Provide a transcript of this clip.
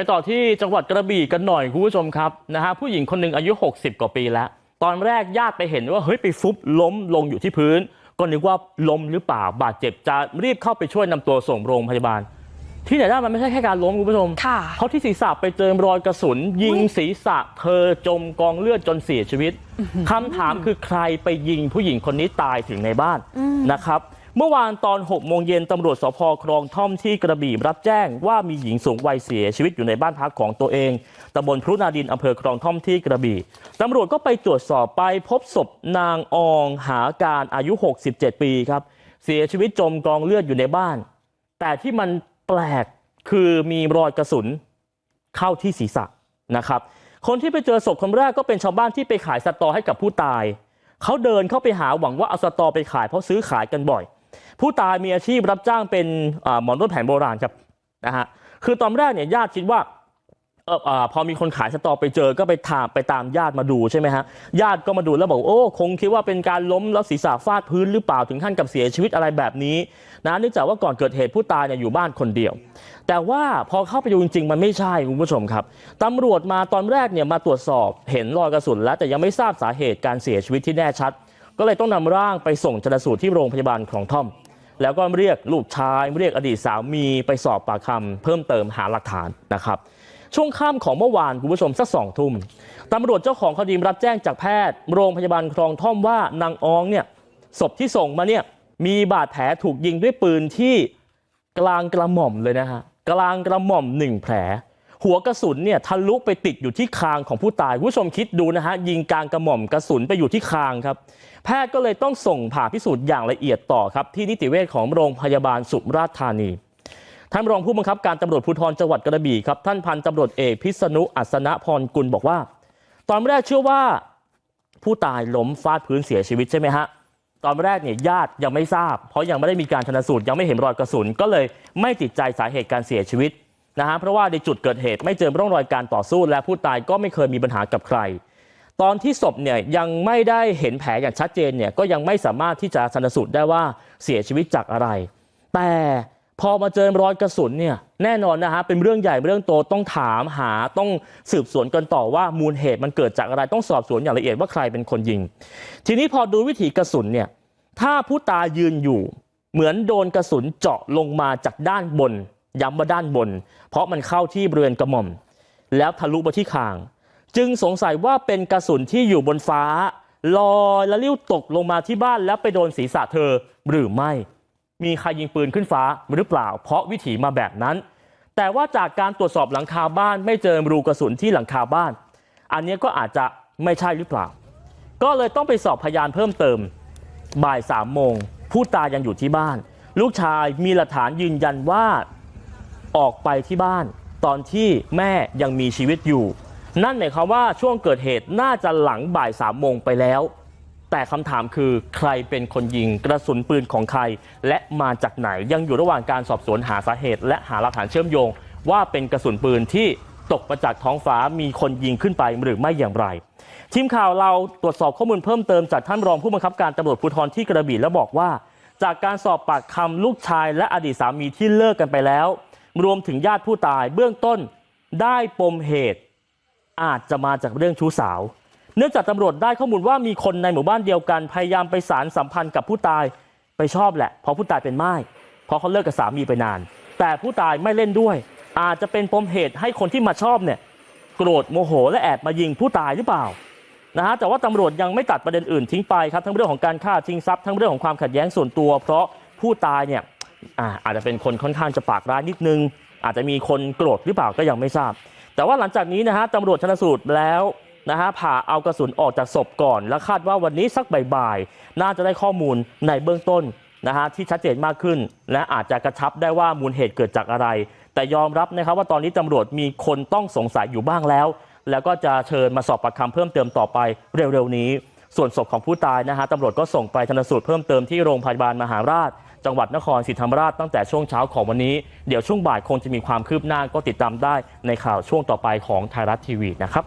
ไปต่อที่จังหวัดกระบี่กันหน่อยคุณผู้ชมครับนะฮะผู้หญิงคนหนึ่งอายุ 60 กว่าปีแล้ว ตอนแรกญาติไปเห็นว่าเฮ้ยไปฟุบล้มลงอยู่ที่พื้น ก็นึกว่าล้มหรือเปล่าบาดเจ็บจะรีบเข้าไปช่วยนำตัวส่งโรงพยาบาาล ที่ไหนได้มันไม่ใช่แค่การล้มคุณผู้ชมค่ะเพราะที่ศีรษะไปเจอรอยกระสุน ยิงอุ๊ยศีรษะเธอจมกองเลือดจนเสียชีวิตคำถามคือใครไปยิงผู้หญิงคนนี้ตายถึงในบ้านนะครับ เมื่อวานตอน 6 โมงเย็นตำรวจสพครองท่อมที่กระบี่รับแจ้งว่ามีหญิงสูงวัยเสียชีวิตอยู่ในบ้านพักของตัวเองตำบลพรุนาดินอำเภอครองท่อมที่กระบี่ตำรวจก็ไปตรวจสอบไปพบศพนางอองหาการอายุ 67 ปีครับ เสียชีวิตจมกองเลือดอยู่ในบ้าน แต่ที่มันแปลกคือมีรอยกระสุนเข้าที่ศีรษะนะครับ คนที่ไปเจอศพคนแรกก็เป็นชาวบ้านที่ไปขายสตอให้กับผู้ตายเขาเดินเข้าไปหาหวังว่าเอาสตอไปขายเพราะซื้อขายกันบ่อย ผู้ตายมีอาชีพรับจ้างเป็นหมอนวดแผนโบราณครับนะฮะคือตอนแรกเนี่ยญาติคิดว่าเอออ่าพอมีคนขายสตอไปเจอก็ไปถามไปตามญาติมาดูใช่ไหมฮะญาติก็มาดูแล้วบอกโอ้คงคิดว่าเป็นการล้มแล้วศีรษะฟาดพื้นหรือเปล่าถึงขั้นกับเสียชีวิตอะไรแบบนี้นะเนื่องจากว่าก่อนเกิดเหตุผู้ตายเนี่ยอยู่บ้านคนเดียว แต่ว่าพอเข้าไปดูจริงๆ มันไม่ใช่คุณผู้ชมครับตำรวจมาตอนแรกเนี่ยมาตรวจสอบเห็นรอยกระสุนแล้วแต่ยังไม่ทราบสาเหตุการเสียชีวิตที่แน่ชัด ก็เลยต้องนำร่างไปส่งชนสูตรที่โรงพยาบาลคลองท่อม แล้วก็เรียกลูกชายเรียกอดีตสามีไปสอบปากคำเพิ่มเติมหาหลักฐานนะครับช่วงค่ำของเมื่อวานคุณผู้ชมสักสองทุ่มตำรวจเจ้าของคดีรับแจ้งจากแพทย์ โรงพยาบาลคลองท่อมว่านางอองเนี่ยศพที่ส่งมาเนี่ยมีบาดแผลถูกยิงด้วยปืนที่กลางกระหม่อมเลยนะฮะกลางกระหม่อมหนึ่งแผล หัวกระสุนเนี่ยทะลุไปติดอยู่ที่คางของผู้ตายคุณผู้ชมคิดดูนะฮะยิงกลางกระหม่อมกระสุนไปอยู่ที่คางครับ แพทย์ก็เลยต้องส่งผ่าพิสูจน์อย่างละเอียดต่อครับ ที่นิติเวชของโรงพยาบาลสุราษฎร์ธานีท่านรองผู้บังคับการตำรวจภูธรจังหวัดกระบี่ครับ ท่านพันตำรวจเอกพิษณุอัศนพรกุลบอกว่า ตอนแรกเชื่อว่าผู้ตายล้มฟาดพื้นเสียชีวิตใช่ไหมฮะตอนแรกเนี่ยญาติยังไม่ทราบ เพราะยังไม่ได้มีการชนสูตรยังไม่เห็นรอยกระสุนก็เลยไม่ติดใจสาเหตุการเสียชีวิต นะฮะเพราะว่าในจุดเกิดเหตุไม่เจอร่องรอยการต่อสู้และผู้ตายก็ไม่เคยมีปัญหากับใคร ตอนที่ศพเนี่ยยังไม่ได้เห็นแผลอย่างชัดเจนเนี่ยก็ยังไม่สามารถที่จะชันสูตรได้ว่าเสียชีวิตจากอะไร แต่พอมาเจอรอยกระสุนเนี่ยแน่นอนนะฮะเป็นเรื่องใหญ่เรื่องโตต้องถามหาต้องสืบสวนกันต่อว่ามูลเหตุมันเกิดจากอะไรต้องสอบสวนอย่างละเอียดว่าใครเป็นคนยิง ทีนี้พอดูวิถีกระสุนเนี่ยถ้าผู้ตายยืนอยู่เหมือนโดนกระสุนเจาะลงมาจากด้านบน ว่าด้านบนเพราะมันเข้าที่บริเวณกระหม่อมแล้วทะลุมาที่คาง จึงสงสัยว่าเป็นกระสุนที่อยู่บนฟ้าลอยและลิ้วตกลงมาที่บ้านแล้วไปโดนศีรษะเธอหรือไม่ มีใครยิงปืนขึ้นฟ้าหรือเปล่า เพราะวิถีมาแบบนั้น แต่ว่าจากการตรวจสอบหลังคาบ้านไม่เจอรูกระสุนที่หลังคาบ้าน อันนี้ก็อาจจะไม่ใช่หรือเปล่า ก็เลยต้องไปสอบพยานเพิ่มเติม บ่ายสามโมงผู้ตายยังอยู่ที่บ้าน ลูกชายมีหลักฐานยืนยันว่า ออกไปที่บ้าน ตอนที่แม่ยังมีชีวิตอยู่ นั่นหมายความว่าช่วงเกิดเหตุน่าจะหลังบ่ายสามโมงไปแล้ว แต่คำถามคือใครเป็นคนยิงกระสุนปืนของใคร และมาจากไหนยังอยู่ระหว่างการสอบสวนหาสาเหตุ และหาหลักฐานเชื่อมโยง ว่าเป็นกระสุนปืนที่ตกมาจากท้องฟ้ามีคนยิงขึ้นไปหรือไม่อย่างไร ทีมข่าวเราตรวจสอบข้อมูลเพิ่มเติมจากท่านรองผู้บังคับการตำรวจภูธรที่กระบี่แล้วบอกว่า จากการสอบปากคำลูกชายและอดีตสามีที่เลิกกันไปแล้ว รวมถึงญาติผู้ตายเบื้องต้นได้ปมเหตุอาจจะมาจากเรื่องชู้สาว เนื่องจากตำรวจได้ข้อมูลว่ามีคนในหมู่บ้านเดียวกันพยายามไปสารสัมพันธ์กับผู้ตายไปชอบแหละเพราะผู้ตายเป็นไม้เพราะเขาเลิกกับสามีไปนาน แต่ผู้ตายไม่เล่นด้วย อาจจะเป็นปมเหตุให้คนที่มาชอบเนี่ยโกรธโมโหและแอบมายิงผู้ตายหรือเปล่านะฮะแต่ว่าตำรวจยังไม่ตัดประเด็นอื่นทิ้งไปครับทั้งเรื่องของการฆ่าชิงทรัพย์ทั้งเรื่องของความขัดแย้งส่วนตัว เพราะผู้ตายเนี่ย อาอาจจะเป็นคนค่อนข้างจะปากร้ายนิดนึง อาจจะมีคนโกรธหรือเปล่าก็ยังไม่ทราบ แต่ว่าหลังจากนี้นะฮะตำรวจชนสูตรแล้วนะฮะผ่าเอากระสุนออกจากศพก่อน และคาดว่าวันนี้สักบ่ายๆน่าจะได้ข้อมูลในเบื้องต้นนะฮะที่ชัดเจนมากขึ้น และอาจจะกระชับได้ว่ามูลเหตุเกิดจากอะไร แต่ยอมรับนะครับว่าตอนนี้ตำรวจมีคนต้องสงสัยอยู่บ้างแล้ว แล้วก็จะเชิญมาสอบปากคำเพิ่มเติมต่อไปเร็วๆนี้ ส่วนศพของผู้ตายนะฮะตำรวจก็ส่งไปชนสูตรเพิ่มเติมที่โรงพยาบาลมหาราช จังหวัดนครศรีธรรมราชตั้งแต่ช่วงเช้าของวันนี้ เดี๋ยวช่วงบ่ายคงจะมีความคืบหน้าก็ติดตามได้ในข่าวช่วงต่อไปของไทยรัฐทีวีนะครับ